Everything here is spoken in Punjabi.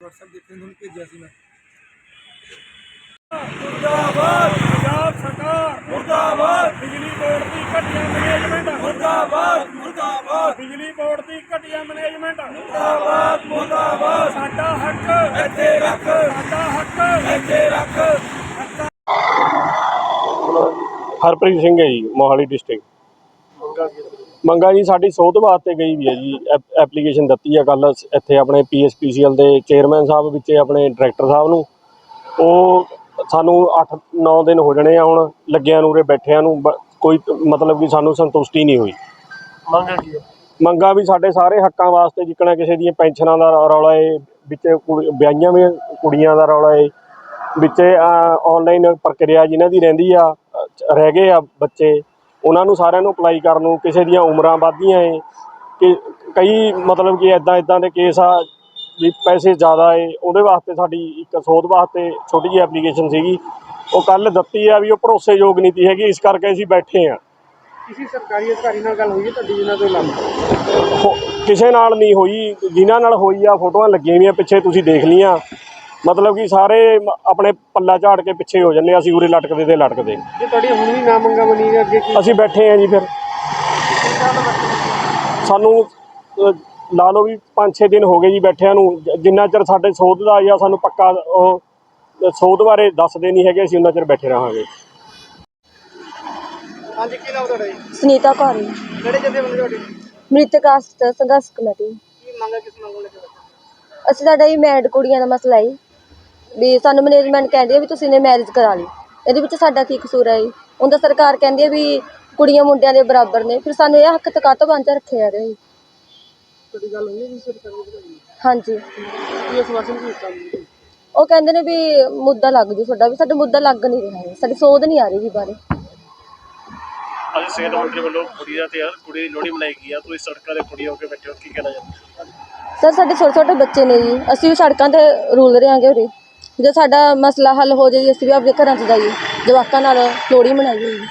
WhatsApp ਦੇਖਣ ਨੂੰ ਭੇਜਿਆ ਸੀ ਮੈਂ ਮੁਰਦਾਬਾਦ ਪੰਜਾਬ ਸਰਕਾਰ ਮੁਰਦਾਬਾਦ ਬਿਜਲੀ ਬੋਰਡ ਦੀ ਘਟੀਆ ਮੈਨੇਜਮੈਂਟ ਮੁਰਦਾਬਾਦ ਮੁਰਦਾਬਾਦ ਬਿਜਲੀ ਬੋਰਡ ਦੀ ਘਟੀਆ ਮੈਨੇਜਮੈਂਟ ਮੁਰਦਾਬਾਦ ਮੁਰਦਾਬਾਦ ਸਾਡਾ ਹੱਕ ਇੱਥੇ ਰੱਖ ਸਾਡਾ ਹੱਕ ਇੱਥੇ ਰੱਖ ਹਰਪ੍ਰੀਤ ਸਿੰਘ ਹੈ ਜੀ ਮੋਹਾਲੀ ਡਿਸਟ੍ਰਿਕਟ ਮੰਗਾ ਜੀ ਸਾਡੀ ਸੋਧ ਵਾਸਤੇ ਗਈ ਵੀ ਹੈ ਜੀ ਐਪ- ਐਪਲੀਕੇਸ਼ਨ ਦਿੱਤੀ ਆ ਕੱਲ ਇੱਥੇ ਆਪਣੇ ਪੀਐਸਪੀਸੀਐਲ ਦੇ ਚੇਅਰਮੈਨ ਸਾਹਿਬ ਵਿੱਚ ਆਪਣੇ ਡਾਇਰੈਕਟਰ ਸਾਹਿਬ ਨੂੰ। ਉਹ ਸਾਨੂੰ 8-9 ਦਿਨ ਹੋ ਜਣੇ ਆ ਹੁਣ ਲੱਗਿਆਂ ਨੂੰ ਉਰੇ ਬੈਠਿਆਂ ਨੂੰ ਕੋਈ ਮਤਲਬ ਕਿ ਸਾਨੂੰ ਸੰਤੁਸ਼ਟੀ ਨਹੀਂ ਹੋਈ। ਮੰਗਾਂ ਕੀ ਹੈ? ਮੰਗਾ ਵੀ ਸਾਡੇ ਸਾਰੇ ਹੱਕਾਂ ਵਾਸਤੇ ਜਿੱਕਣਾ ਕਿਸੇ ਦੀਆਂ ਪੈਨਸ਼ਨਾਂ ਦਾ ਰੌਲਾ ਏ ਵਿੱਚ ਵਿਆਹੀਆਂ ਵੀ ਕੁੜੀਆਂ ਦਾ ਰੌਲਾ ਏ ਵਿੱਚ ਆਨਲਾਈਨ ਪ੍ਰਕਿਰਿਆ ਜਿਨ੍ਹਾਂ ਦੀ ਰਹਿੰਦੀ ਆ ਰਹਿ ਗਏ ਆ ਬੱਚੇ ਉਹਨਾਂ ਨੂੰ ਸਾਰਿਆਂ ਨੂੰ ਅਪਲਾਈ ਕਰਨ ਨੂੰ ਕਿਸੇ ਦੀਆਂ ਉਮਰਾਂ ਵੱਧਦੀਆਂ ਏ ਕਿ ਕਈ ਮਤਲਬ ਕਿ ਇਦਾਂ ਇਦਾਂ ਦੇ ਕੇਸ ਆ ਵੀ ਪੈਸੇ ਜ਼ਿਆਦਾ ਏ ਉਹਦੇ ਵਾਸਤੇ ਸਾਡੀ ਇੱਕ ਸੋਧ ਵਾਸਤੇ ਛੋਟੀ ਜਿਹੀ ਐਪਲੀਕੇਸ਼ਨ ਸੀਗੀ। ਉਹ ਕੱਲ ਦਿੱਤੀ ਆ ਵੀ ਉਹ ਭਰੋਸੇਯੋਗ ਨਹੀਂ ਤੀ ਹੈਗੀ ਇਸ ਕਰਕੇ ਅਸੀਂ ਬੈਠੇ ਆ। ਕਿਸੇ ਸਰਕਾਰੀ ਅਧਿਕਾਰੀ ਨਾਲ ਗੱਲ ਹੋਈ ਹੈ ਤੁਹਾਡੀ ਜਿਨ੍ਹਾਂ ਤੋਂ ਫੋ- ਕਿਸੇ ਨਾਲ ਨਹੀਂ ਹੋਈ ਜਿਨ੍ਹਾਂ ਨਾਲ ਹੋਈ ਆ ਫੋਟੋਆਂ ਲੱਗੀਆਂ ਹੋਈਆਂ ਪਿੱਛੇ ਤੁਸੀਂ ਦੇਖ ਲੀਆਂ ਮਤਲਬ ਕਿ ਸਾਰੇ ਮ- ਆਪਣੇ ਪੱਲਾ ਝਾੜ ਕੇ ਪਿੱਛੇ ਹੋ ਜੰਨੇ ਅਸੀਂ ਉਰੇ ਲਟਕਦੇ ਤੇ ਲਟਕਦੇ। ਜੇ ਤੁਹਾਡੀ ਹੁਣ ਵੀ ਨਾ ਮੰਗਾ ਬਣੀ ਹੈ ਅੱਗੇ ਕੀ? ਅਸੀਂ ਬੈਠੇ ਆ ਜੀ ਫਿਰ। ਸਾਨੂੰ ਲਾ ਲਓ ਵੀ 5-6 ਦਿਨ ਹੋ ਗਏ ਜੀ ਬੈਠਿਆਂ ਨੂੰ। ਜ- ਜਿੰਨਾ ਚਿਰ ਸਾਡੇ ਸੋਧ ਦਾ ਜਾਂ ਸਾਨੂੰ ਪੱਕਾ ਉਹ ਸੋਧ ਬਾਰੇ ਦੱਸਦੇ ਨਹੀਂ ਹੈਗੇ ਅਸੀਂ ਉਹਨਾਂ ਚਿਰ ਬੈਠੇ ਰਹਾਂਗੇ। ਹਾਂਜੀ ਕੀ ਨਾਮ ਤੁਹਾਡਾ ਜੀ? ਸੁਨੀਤਾ ਕੌਰ ਜੀ, ਕਿਹੜੇ ਜਥੇ ਬੰਦੇ ਤੁਹਾਡੇ? ਮ੍ਰਿਤਕ ਆਸਥਾ ਸੰਘਰਸ਼ ਕਮੇਟੀ। ਕੀ ਮੰਗਾ ਕਿਸ ਮੰਗੋਂ ਲੈ ਕੇ? ਬੈਠੇ ਅਸੀਂ ਸਾਡਾ ਇਹ ਮੈਰਿਡ ਕੁੜੀਆਂ ਦਾ ਮਸਲਾ ਹੈ ਵੀ ਸਾਨੂੰ ਮੈਨੇਜਮੈਂਟ ਕਹਿੰਦੀ ਹੈ ਵੀ ਤੁਸੀਂ ਨੇ ਮੈਰਿਜ ਕਰਾ ਲਈ। ਇਹਦੇ ਵਿੱਚ ਸਾਡਾ ਕੀ ਕਸੂਰ ਹੈ ਜੀ ਹੁਣ ਤਾਂ ਸਰਕਾਰ ਕਹਿੰਦੀ ਹੈ ਵੀ ਕੁੜੀਆਂ ਮੁੰਡਿਆਂ ਦੇ ਬਰਾਬਰ ਨੇ ਫਿਰ ਸਾਨੂੰ ਇਹ ਹੱਕ ਤੱਕ ਤੋਂ ਬੰਦ ਰੱਖਿਆ ਜਾ ਰਿਹਾ ਜੀ ਤੁਹਾਡੀ ਗੱਲ ਹੋਈ ਹੈ ਜੀ ਸਰਕਾਰੀ ਨਾਲ? ਹਾਂਜੀ। ਕੀ ਸਵਾਸ਼ਨ ਕੀ ਦਿੱਤਾ ਜੀ ਉਹ ਕਹਿੰਦੇ ਨੇ ਵੀ ਮੁੱਦਾ ਲੱਗ ਜੂ ਤੁਹਾਡਾ ਵੀ ਸਾਡਾ ਮੁੱਦਾ ਲੱਗ ਨਹੀਂ ਰਿਹਾ ਹੈ ਸਾਡੀ ਸੋਧ ਨਹੀਂ ਆ ਰਹੀ ਜੀ ਬਾਰੇ। ਅੱਜ ਸਿਹਤ ਮੰਤਰੀ ਵੱਲੋਂ ਕੁੜੀ ਦਾ ਤੇ ਕੁੜੀ ਦੀ ਲੋਹੜੀ ਮਨਾਈ ਗਈ ਆ ਤੁਸੀਂ ਸੜਕਾਂ ਤੇ ਕੁੜੀ ਹੋ ਕੇ ਬੈਠੇ ਹੋ ਕੀ ਕਹਿਣਾ ਚਾਹੁੰਦੇ ਸਰ ਸਾਡੇ ਛੋਟੇ ਛੋਟੇ ਬੱਚੇ ਨੇ ਜੀ ਅਸੀਂ ਵੀ ਸੜਕਾਂ ਤੇ ਰੁਲ ਰਹੇ ਹਾਂਗੇ ਉਰੇ। ਜੇ ਸਾਡਾ ਮਸਲਾ ਹੱਲ ਹੋ ਜਾਏ, ਅਸੀਂ ਵੀ ਆਪਣੇ ਘਰਾਂ 'ਚ ਜਾਈਏ, ਜਵਾਕਾਂ ਨਾਲ ਲੋਹੜੀ ਮਨਾਈਏ ਜੀ